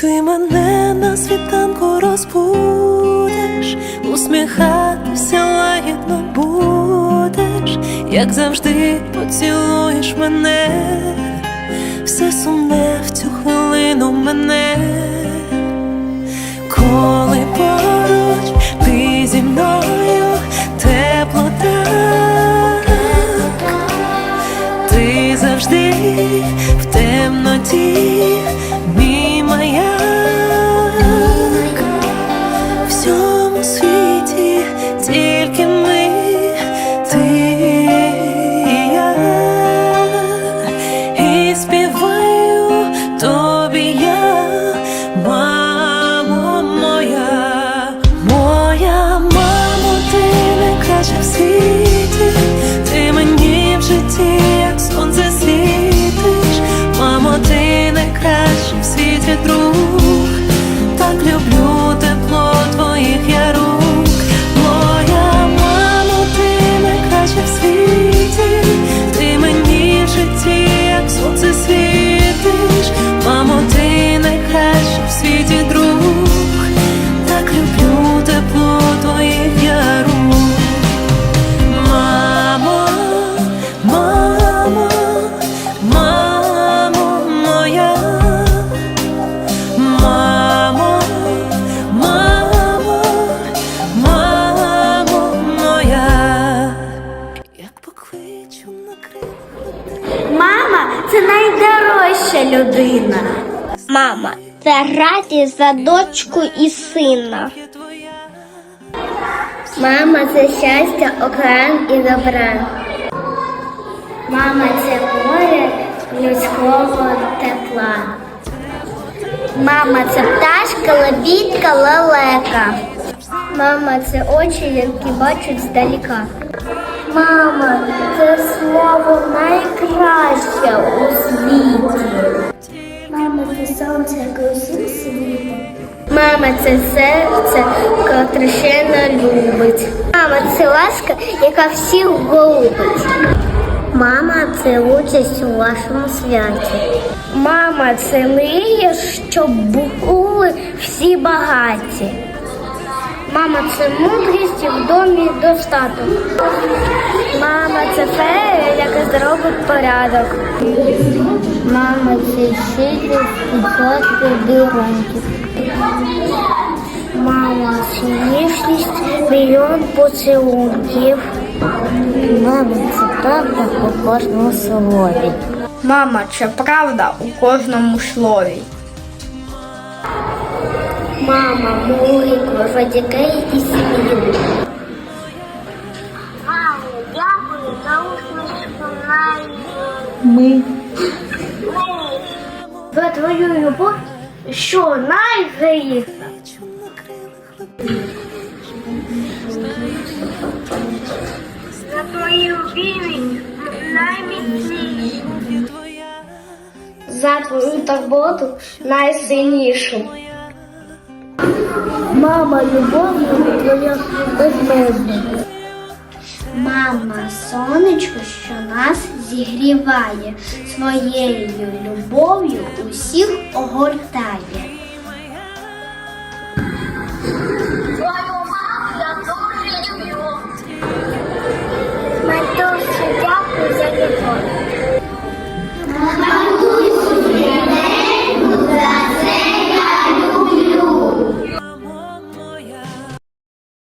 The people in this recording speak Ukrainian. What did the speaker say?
Ти мене на світанку розбудеш, усміхатися лагідно будеш, як завжди поцілуєш мене, все сумне в цю хвилину мене, коли поруч ти зі мною тепло ти завжди в темноті, в світі друг, це найдорожча людина. Мама, це радість за дочку і сина. Мама це щастя, океан і добра. Мама це море людського тепла. Мама це пташка, лебідка, лелека. Мама це очі, які бачать здаліка. Мама це слово найкраще серце, котре ще не любить. Мама це ласка, яка всіх голубить. Мама це участь у вашому святі. Мама це мрія, щоб були всі багаті. Мама це мудрість і в домі достаток. Мама це фея, яка зробить порядок. Мама це щедрість і сладкий диванки. Мама це ніжність, мільйон поцілунків. Мама це правда у кожному слові. Мама, це правда у кожному слові. Мама, молитва за дітей і сім'ю. Мамо, дякую за усмішку Ми За твою любов, що найгріється. За твою віру найміцнішу. Є. За твою турботу найсильнішу. Мама, любов твоя безмежна. Мама, сонечко, що нас зігріває, своєю любов'ю усіх огортає.